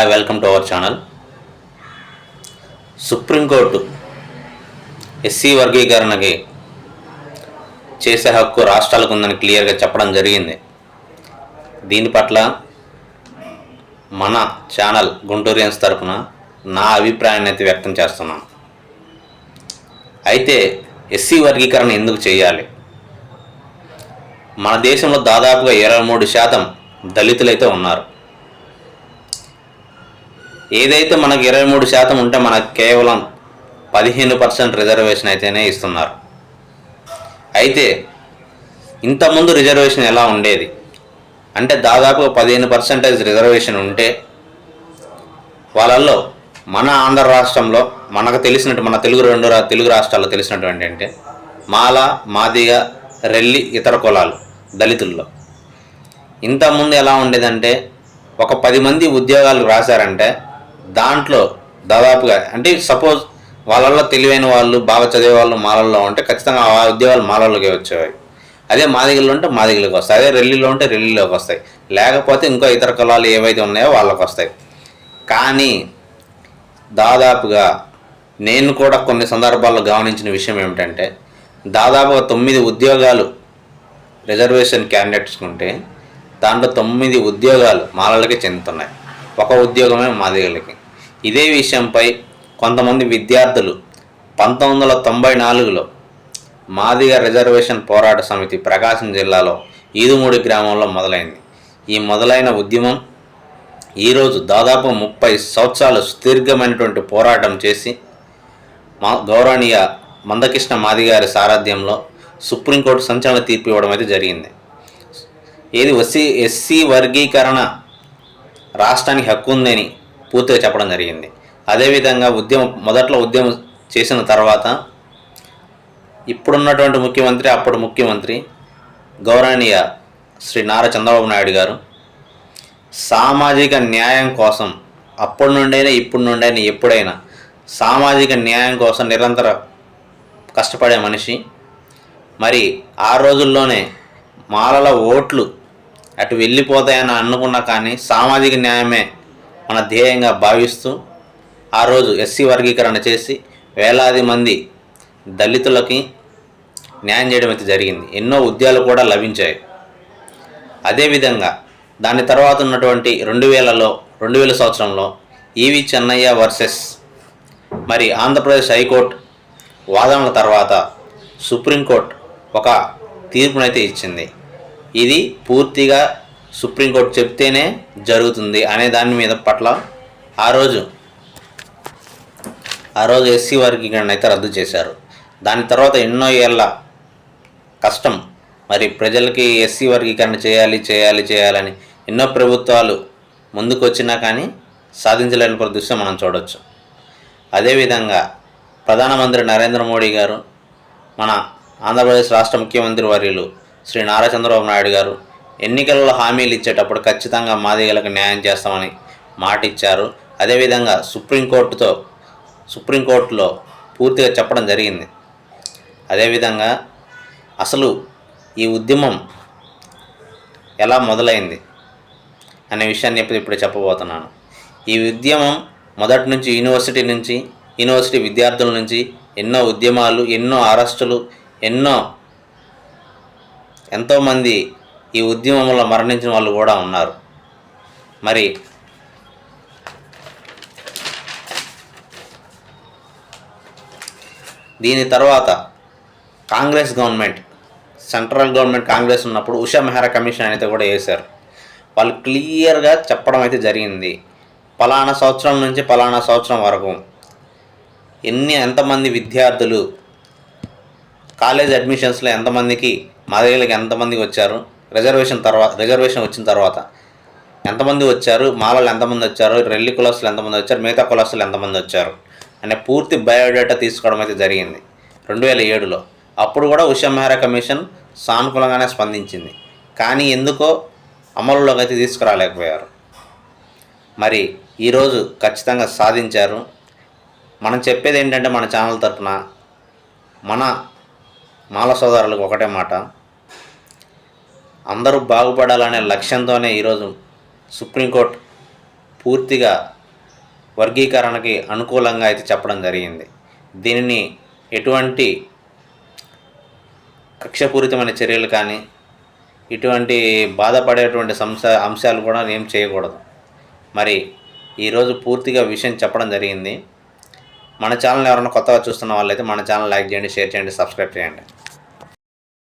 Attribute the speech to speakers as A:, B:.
A: Hi welcome to our channel supreme court SC వర్గీకరణకి చేసే హక్కు రాష్ట్రాలకు ఉందని క్లియర్గా చెప్పడం జరిగింది. దీని పట్ల మన ఛానల్ గుంటూరియన్స్ తరఫున నా అభిప్రాయాన్ని అయితే వ్యక్తం చేస్తున్నాను. అయితే ఎస్సీ వర్గీకరణ ఎందుకు చేయాలి? మన దేశంలో దాదాపుగా ఇరవై మూడు శాతం దళితులైతే ఉన్నారు. ఏదైతే మనకు ఇరవై మూడు శాతం ఉంటే మనకు కేవలం పదిహేను పర్సెంట్ రిజర్వేషన్ అయితేనే ఇస్తున్నారు. అయితే ఇంతకుముందు రిజర్వేషన్ ఎలా ఉండేది? అంటే దాదాపు పదిహేను పర్సెంటేజ్ రిజర్వేషన్ ఉంటే వాళ్ళల్లో మన ఆంధ్ర రాష్ట్రంలో మనకు తెలిసినట్టు మన తెలుగు రెండు తెలుగు రాష్ట్రాల్లో తెలిసినటువంటి అంటే మాల మాదిగ రెల్లి ఇతర కులాలు దళితుల్లో. ఇంతకుముందు ఎలా ఉండేదంటే ఒక పది మంది ఉద్యోగాలు రాశారంటే దాంట్లో దాదాపుగా అంటే సపోజ్ వాళ్ళల్లో తెలివైన వాళ్ళు బాగా చదివే వాళ్ళు మాలల్లో ఉంటే ఖచ్చితంగా ఆ ఉద్యోగాలు మాలల్లోకి వచ్చేవి అదే మాదిగల్లో ఉంటే మాదిగలోకి వస్తాయి. అదే రెల్లిలో ఉంటే రెల్లిలోకి వస్తాయి. లేకపోతే ఇంకో ఇతర కులాలు ఏవైతే ఉన్నాయో వాళ్ళకి వస్తాయి. కానీ దాదాపుగా నేను కూడా కొన్ని సందర్భాల్లో గమనించిన విషయం ఏమిటంటే దాదాపుగా తొమ్మిది ఉద్యోగాలు రిజర్వేషన్ క్యాండిడేట్స్ ఉంటే దాంట్లో తొమ్మిది ఉద్యోగాలు మాలలకి చెందుతున్నాయి. ఒక ఉద్యోగమే మాదిగలకి ఇదే విషయంపై కొంతమంది విద్యార్థులు పంతొమ్మిది వందల తొంభై నాలుగులో మాదిగ రిజర్వేషన్ పోరాట సమితి ప్రకాశం జిల్లాలో ఈదుమూడి గ్రామంలో మొదలైంది. ఈ మొదలైన ఉద్యమం ఈరోజు దాదాపు ముప్పై సంవత్సరాలు సుదీర్ఘమైనటువంటి పోరాటం చేసి మా గౌరవనీయ మందకృష్ణ మాదిగారి సారథ్యంలో సుప్రీంకోర్టు సంచలన తీర్పు ఇవ్వడం అయితే జరిగింది. ఏది ఎస్సీ ఎస్సీ వర్గీకరణ రాష్ట్రానికి హక్కు ఉందని పూర్తిగా చెప్పడం జరిగింది. అదేవిధంగా ఉద్యమం మొదట్లో ఉద్యమం చేసిన తర్వాత ఇప్పుడున్నటువంటి ముఖ్యమంత్రి అప్పుడు ముఖ్యమంత్రి గౌరవనీయ శ్రీ నారా చంద్రబాబు నాయుడు గారు సామాజిక న్యాయం కోసం అప్పటి నుండైనా ఇప్పుడు నుండైనా ఎప్పుడైనా సామాజిక న్యాయం కోసం నిరంతర కష్టపడే మనిషి. మరి ఆ రోజుల్లోనే మాలల ఓట్లు అటు వెళ్ళిపోతాయని అనుకున్నా కానీ సామాజిక న్యాయమే మన ధ్యేయంగా భావిస్తూ ఆ రోజు ఎస్సీ వర్గీకరణ చేసి వేలాది మంది దళితులకి న్యాయం చేయడం అయితే జరిగింది. ఎన్నో ఉద్యాలు కూడా లభించాయి. అదేవిధంగా దాని తర్వాత ఉన్నటువంటి రెండు వేలలో రెండు వేల సంవత్సరంలో ఈవి చెన్నయ్య వర్సెస్ మరి ఆంధ్రప్రదేశ్ హైకోర్టు వాదనల తర్వాత సుప్రీంకోర్టు ఒక తీర్పునైతే ఇచ్చింది. ఇది పూర్తిగా సుప్రీంకోర్టు చెప్తేనే జరుగుతుంది అనే దాని మీద పట్ల ఆ రోజు ఆ రోజు ఎస్సీ వర్గీకరణ అయితే రద్దు చేశారు. దాని తర్వాత ఎన్నో ఏళ్ళ కష్టం. మరి ప్రజలకి ఎస్సీ వర్గీకరణ చేయాలి చేయాలి చేయాలని ఎన్నో ప్రభుత్వాలు ముందుకు వచ్చినా కానీ సాధించలేని దృశ్యం మనం చూడవచ్చు అదేవిధంగా ప్రధానమంత్రి నరేంద్ర మోడీ గారు మన ఆంధ్రప్రదేశ్ రాష్ట్ర ముఖ్యమంత్రి వర్యులు శ్రీ నారా చంద్రబాబు నాయుడు గారు ఎన్నికలలో హామీలు ఇచ్చేటప్పుడు ఖచ్చితంగా మాదిగలకు న్యాయం చేస్తామని మాట ఇచ్చారు అదేవిధంగా సుప్రీంకోర్టుతో సుప్రీంకోర్టులో పూర్తిగా చెప్పడం జరిగింది. అదేవిధంగా అసలు ఈ ఉద్యమం ఎలా మొదలైంది అనే విషయాన్ని ఇప్పుడు ఇప్పుడు చెప్పబోతున్నాను. ఈ ఉద్యమం మొదటి నుంచి యూనివర్సిటీ నుంచి యూనివర్సిటీ విద్యార్థుల నుంచి ఎన్నో ఉద్యమాలు ఎన్నో అరెస్టులు ఎన్నో ఎంతోమంది ఈ ఉద్యమంలో మరణించిన వాళ్ళు కూడా ఉన్నారు. మరి దీని తర్వాత Congress government central government Congress ఉన్నప్పుడు ఉషా మెహరా కమిషన్ అయితే కూడా వేశారు. వాళ్ళు క్లియర్గా చెప్పడం అయితే జరిగింది. పలానా సంవత్సరం నుంచి పలానా సంవత్సరం వరకు ఎన్ని ఎంతమంది విద్యార్థులు కాలేజ్ అడ్మిషన్స్లో ఎంతమందికి మా ఎంతమంది ఎంతమందికి వచ్చారు? రిజర్వేషన్ తర్వాత రిజర్వేషన్ వచ్చిన తర్వాత. ఎంతమంది వచ్చారు? మాలలు ఎంతమంది వచ్చారు? రెల్లి కులస్తులు ఎంతమంది వచ్చారు? మిగతా కులస్తులు ఎంతమంది వచ్చారు? అనే పూర్తి బయోడేటా తీసుకోవడం అయితే జరిగింది రెండు వేల ఏడులో. అప్పుడు కూడా ఉషా మెహ్రా కమిషన్ సానుకూలంగానే స్పందించింది. కానీ ఎందుకో అమలులోకి అయితే తీసుకురాలేకపోయారు. మరి ఈరోజు ఖచ్చితంగా సాధించారు. మనం చెప్పేది ఏంటంటే మన ఛానల్ తరఫున మన మాల సోదరులకు ఒకటే మాట. అందరూ బాగుపడాలనే లక్ష్యంతోనే ఈరోజు సుప్రీంకోర్టు పూర్తిగా వర్గీకరణకి అనుకూలంగా అయితే చెప్పడం జరిగింది. దీనిని ఎటువంటి కక్షపూరితమైన చర్యలు కానీ ఇటువంటి బాధపడేటువంటి సంశ అంశాలు కూడా ఏం చేయకూడదు. మరి ఈరోజు పూర్తిగా విషయం చెప్పడం జరిగింది. మన ఛానల్ ఎవరైనా కొత్తగా చూస్తున్న వాళ్ళైతే మన ఛానల్ లైక్ చేయండి షేర్ చేయండి సబ్స్క్రైబ్ చేయండి.